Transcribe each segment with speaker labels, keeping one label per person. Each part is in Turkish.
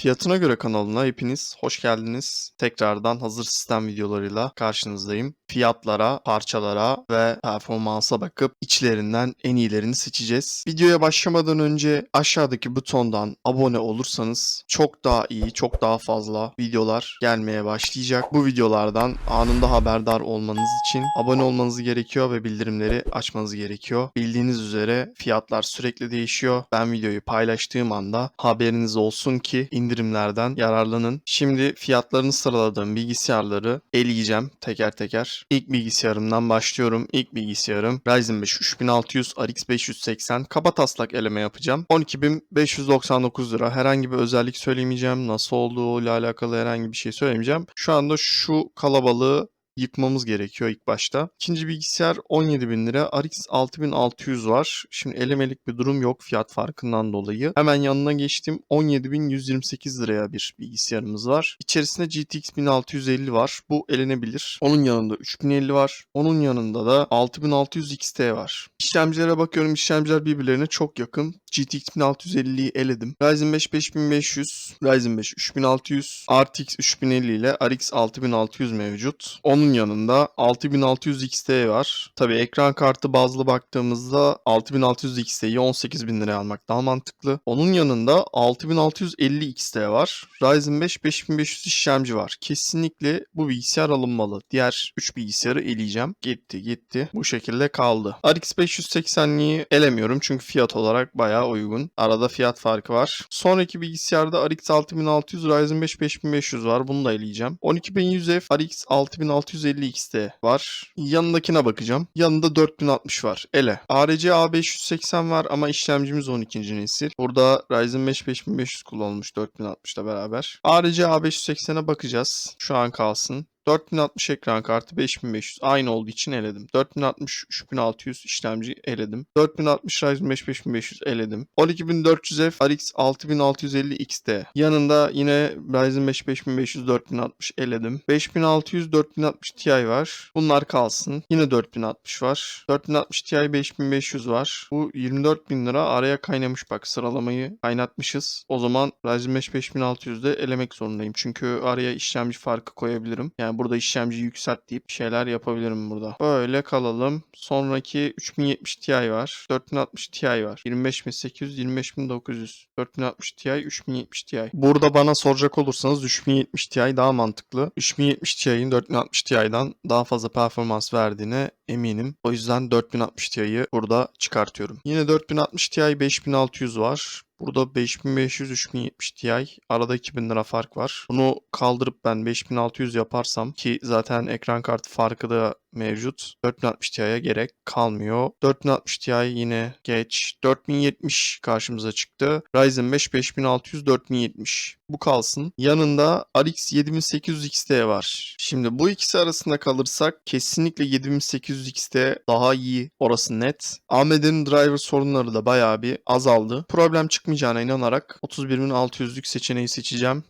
Speaker 1: Fiyatına göre kanalına hepiniz hoş geldiniz. Tekrardan hazır sistem videolarıyla karşınızdayım. Fiyatlara, parçalara ve performansa bakıp içlerinden en iyilerini seçeceğiz. Videoya başlamadan önce aşağıdaki butondan abone olursanız çok daha iyi, çok daha fazla videolar gelmeye başlayacak. Bu videolardan anında haberdar olmanız için abone olmanız gerekiyor ve bildirimleri açmanız gerekiyor. Bildiğiniz üzere fiyatlar sürekli değişiyor. Ben videoyu paylaştığım anda haberiniz olsun ki indirimlerden yararlanın. Şimdi fiyatlarını sıraladığım bilgisayarları eleyeceğim teker teker. İlk bilgisayarımdan başlıyorum. İlk bilgisayarım Ryzen 5 3600 RX 580 kaba taslak eleme yapacağım. 12.599 lira. Herhangi bir özellik söylemeyeceğim. Nasıl olduğuyla alakalı herhangi bir şey söylemeyeceğim. Şu anda şu kalabalığı yıkmamız gerekiyor ilk başta. İkinci bilgisayar 17.000 lira. RX 6600 var. Şimdi elemelik bir durum yok fiyat farkından dolayı. Hemen yanına geçtim. 17.128 liraya bir bilgisayarımız var. İçerisinde GTX 1650 var. Bu elenebilir. Onun yanında 3050 var. Onun yanında da 6600 XT var. İşlemcilere bakıyorum. İşlemciler birbirlerine çok yakın. GTX 1650'yi eledim. Ryzen 5 5500, Ryzen 5 3600, RTX 3050 ile RX 6600 mevcut. Onun bunun yanında 6600 XT var. Tabi ekran kartı bazlı baktığımızda 6600 XT'yi 18000 liraya almak daha mantıklı. Onun yanında 6650 XT var. Ryzen 5 5500 işlemci var. Kesinlikle bu bilgisayar alınmalı. Diğer 3 bilgisayarı eleyeceğim. Gitti gitti. Bu şekilde kaldı. RX 580'liyi elemiyorum çünkü fiyat olarak bayağı uygun. Arada fiyat farkı var. Sonraki bilgisayarda RX 6600 Ryzen 5 5500 var. Bunu da eleyeceğim. 12100F RX 6600 650XT var. Yanındakine bakacağım. Yanında 4060 var. Ele. ARC A580 var ama işlemcimiz 12. nesil. Burada Ryzen 5 5500 kullanılmış 4060 ile beraber. ARC A580'e bakacağız. Şu an kalsın. 4060 ekran kartı 5500 aynı olduğu için eledim. 4060 3600 işlemci eledim. 4060 Ryzen 5 5500 eledim. 12400F RX 6650 XT. Yanında yine Ryzen 5 5500 4060 eledim. 5600 4060 Ti var. Bunlar kalsın. Yine 4060 var. 4060 Ti 5500 var. Bu 24000 lira araya kaynamış bak sıralamayı kaynatmışız. O zaman Ryzen 5 5600'de elemek zorundayım. Çünkü araya işlemci farkı koyabilirim. Yani burada işlemciyi yükselt deyip şeyler yapabilirim burada. Böyle kalalım. Sonraki 3070 Ti var. 4060 Ti var. 25800, 25900. 4060 Ti, 3070 Ti. Burada bana soracak olursanız 3070 Ti daha mantıklı. 3070 Ti'nin 4060 Ti'den daha fazla performans verdiğine eminim. O yüzden 4060 Ti'yi burada çıkartıyorum. Yine 4060 Ti 5600 var. Burada 5500 3070 Ti arada 2000 lira fark var. Bunu kaldırıp ben 5600 yaparsam ki zaten ekran kartı farkı da mevcut. 4060 Ti'ye gerek kalmıyor. 4060 Ti yine geç. 4070 karşımıza çıktı. Ryzen 5 5600 4070. Bu kalsın. Yanında RX 7800 XT var. Şimdi bu ikisi arasında kalırsak kesinlikle 7800 XT daha iyi. Orası net. AMD'nin driver sorunları da bayağı bir azaldı. Problem çıkmayacağına inanarak 31600'lük seçeneği seçeceğim.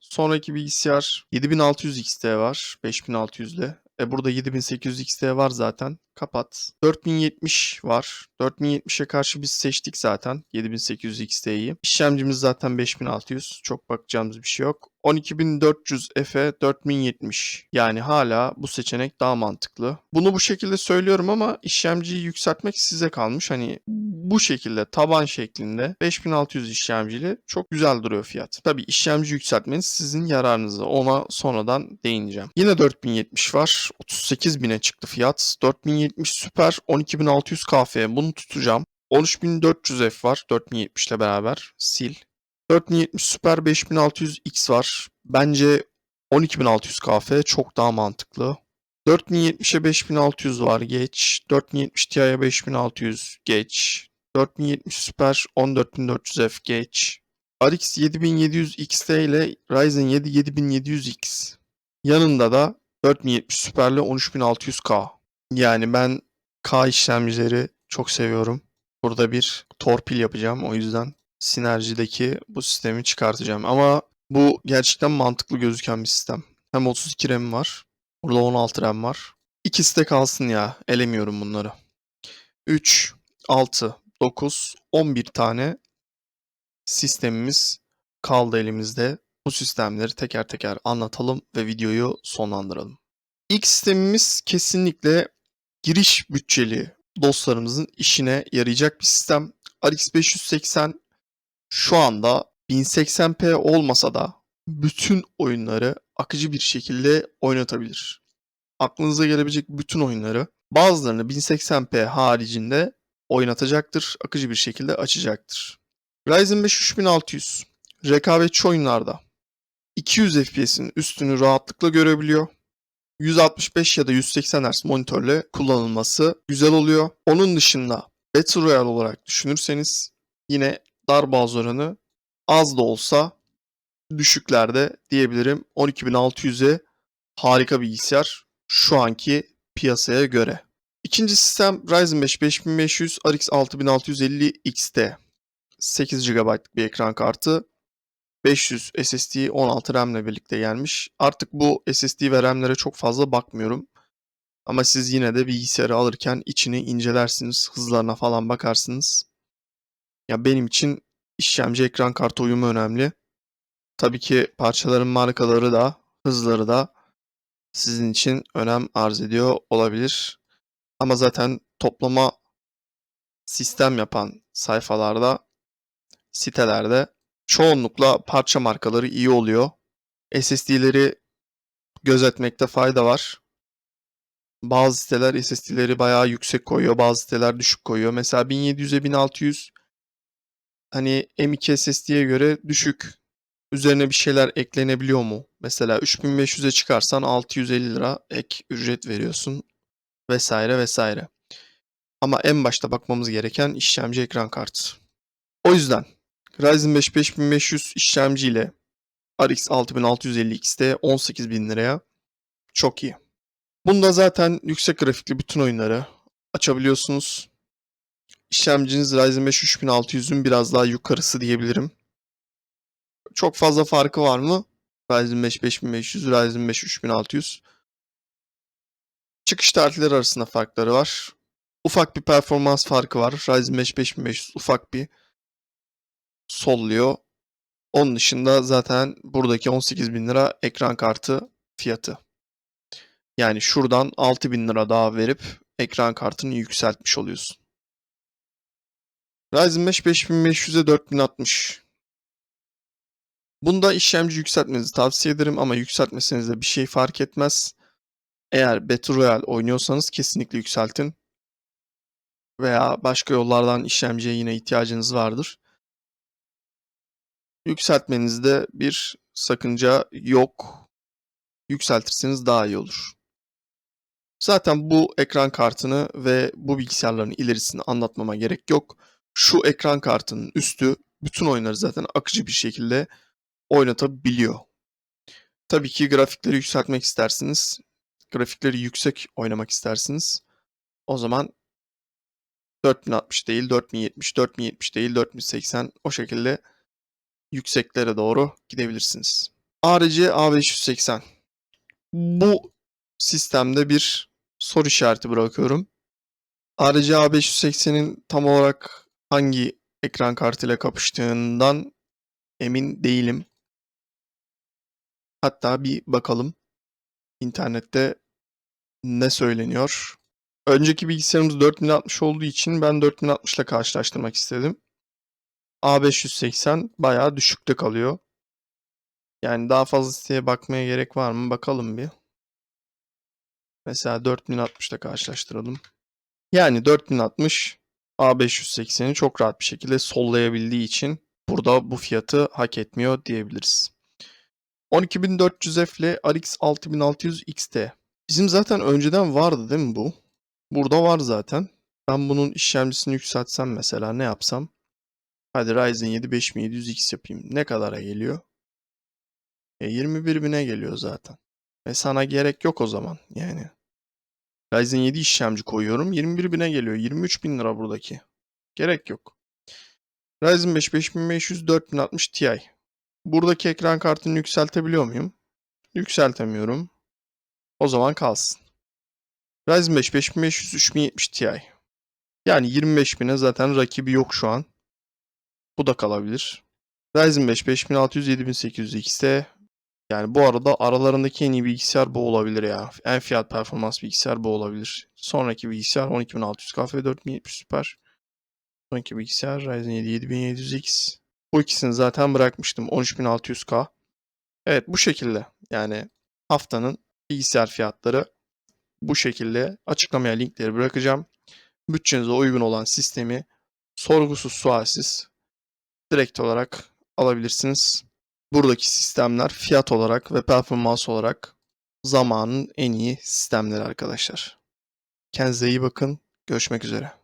Speaker 1: Sonraki bilgisayar 7600 XT var 5600'de. E burada 7800 XT var zaten. Kapat. 4070 var. 4070'e karşı biz seçtik zaten 7800 XT'yi. İşlemcimiz zaten 5600. Çok bakacağımız bir şey yok. 12400 F'e 4070. Yani hala bu seçenek daha mantıklı. Bunu bu şekilde söylüyorum ama işlemciyi yükseltmek size kalmış. Hani bu şekilde taban şeklinde 5600 işlemcili çok güzel duruyor fiyat. Tabi işlemci yükseltmeniz sizin yararınıza. Ona sonradan değineceğim. Yine 4070 var. 38.000'e çıktı fiyat. 4070 süper 12600 KF. Bunu tutacağım. 13400F var 4070 ile beraber. Sil. 4070 Super 5600X var. Bence 12600 KF çok daha mantıklı. 4070'e 5600 var geç. 4070 Ti'ye 5600 geç. 4070 Super 14400F geç. RX 7700 XT ile Ryzen 7 7700X. Yanında da 4070 Super'le 13600K. Yani ben K işlemcileri çok seviyorum. Burada bir torpil yapacağım o yüzden Sinerji'deki bu sistemi çıkartacağım. Ama bu gerçekten mantıklı gözüken bir sistem. Hem 32 RAM var. Burada 16 RAM var. İkisi de kalsın ya. Elemiyorum bunları. 3, 6, 9, 11 tane sistemimiz kaldı elimizde. Bu sistemleri teker teker anlatalım ve videoyu sonlandıralım. İlk sistemimiz kesinlikle giriş bütçeli dostlarımızın işine yarayacak bir sistem. RX 580 şu anda 1080p olmasa da bütün oyunları akıcı bir şekilde oynatabilir. Aklınıza gelebilecek bütün oyunları bazılarını 1080p haricinde oynatacaktır, akıcı bir şekilde açacaktır. Ryzen 5 3600 rekabetçi oyunlarda 200 FPS'in üstünü rahatlıkla görebiliyor. 165 ya da 180 Hz monitörle kullanılması güzel oluyor. Onun dışında Battle Royale olarak düşünürseniz yine darboğaz oranı az da olsa düşüklerde diyebilirim. 12600'e harika bilgisayar şu anki piyasaya göre. İkinci sistem Ryzen 5 5500 RX 6650 XT. 8 GB'lık bir ekran kartı. 500 SSD 16 RAM ile birlikte gelmiş. Artık bu SSD ve RAM'lere çok fazla bakmıyorum. Ama siz yine de bilgisayarı alırken içini incelersiniz, hızlarına falan bakarsınız. Ya benim için işlemci ekran kartı uyumu önemli. Tabii ki parçaların markaları da, hızları da sizin için önem arz ediyor olabilir. Ama zaten toplama sistem yapan sayfalarda, sitelerde çoğunlukla parça markaları iyi oluyor. SSD'leri gözetmekte fayda var. Bazı siteler SSD'leri bayağı yüksek koyuyor, bazı siteler düşük koyuyor. Mesela 1700'e 1600 hani M2 SSD'ye göre düşük. Üzerine bir şeyler eklenebiliyor mu? Mesela 3500'e çıkarsan 650 lira ek ücret veriyorsun vesaire vesaire. Ama en başta bakmamız gereken işlemci ekran kartı. O yüzden Ryzen 5 5500 işlemci ile RX 6650 XT 18000 liraya çok iyi. Bunda zaten yüksek grafikli bütün oyunları açabiliyorsunuz. İşlemciniz Ryzen 5 3600'ün biraz daha yukarısı diyebilirim. Çok fazla farkı var mı? Ryzen 5 5500, Ryzen 5 3600. Çıkış tarihleri arasında farkları var. Ufak bir performans farkı var. Ryzen 5 5500 ufak bir solluyor. Onun dışında zaten buradaki 18.000 lira ekran kartı fiyatı. Yani şuradan 6000 lira daha verip ekran kartını yükseltmiş oluyorsun. Ryzen 5 5500'e 4060. Bunda işlemci yükseltmenizi tavsiye ederim ama yükseltmeseniz de bir şey fark etmez. Eğer Battle Royale oynuyorsanız kesinlikle yükseltin. Veya başka yollardan işlemciye yine ihtiyacınız vardır. Yükseltmenizde bir sakınca yok. Yükseltirseniz daha iyi olur. Zaten bu ekran kartını ve bu bilgisayarların ilerisini anlatmama gerek yok. Şu ekran kartının üstü bütün oyunları zaten akıcı bir şekilde oynatabiliyor. Tabii ki grafikleri yükseltmek istersiniz. Grafikleri yüksek oynamak istersiniz. O zaman 4060 değil 4070, 4070 değil 4080 o şekilde yükseklere doğru gidebilirsiniz. ARC A580. Bu sistemde bir soru işareti bırakıyorum. ARC A580'in tam olarak hangi ekran kartıyla kapıştığından emin değilim. Hatta bir bakalım internette ne söyleniyor. Önceki bilgisayarımız 4060 olduğu için ben 4060 ile karşılaştırmak istedim. A580 bayağı düşükte kalıyor. Yani daha fazla siteye bakmaya gerek var mı? Bakalım bir. Mesela 4060 ile karşılaştıralım. Yani 4060 A580'i çok rahat bir şekilde sollayabildiği için burada bu fiyatı hak etmiyor diyebiliriz. 12400F ile RX 6600 XT. Bizim zaten önceden vardı değil mi bu? Burada var zaten. Ben bunun işlemcisini yükseltsem mesela ne yapsam? Hadi Ryzen 7 5700X yapayım. Ne kadara geliyor? E 21.000'e geliyor zaten. E sana gerek yok o zaman yani. Ryzen 7 işlemci koyuyorum. 21.000'e geliyor. 23.000 lira buradaki. Gerek yok. Ryzen 5 5500 4060 Ti. Buradaki ekran kartını yükseltebiliyor muyum? Yükseltemiyorum. O zaman kalsın. Ryzen 5 5500 3070 Ti. Yani 25.000'e zaten rakibi yok şu an. Bu da kalabilir. Ryzen 5 5600 7800 XT. Yani bu arada aralarındaki en iyi bilgisayar bu olabilir ya. En fiyat performans bilgisayar bu olabilir. Sonraki bilgisayar 12600K F4070 Super. Sonraki bilgisayar Ryzen 7 7700X. Bu ikisini zaten bırakmıştım 13600K. Evet bu şekilde yani haftanın bilgisayar fiyatları bu şekilde açıklamaya linkleri bırakacağım. Bütçenize uygun olan sistemi sorgusuz sualsiz direkt olarak alabilirsiniz. Buradaki sistemler fiyat olarak ve performans olarak zamanın en iyi sistemleri arkadaşlar. Kendinize iyi bakın. Görüşmek üzere.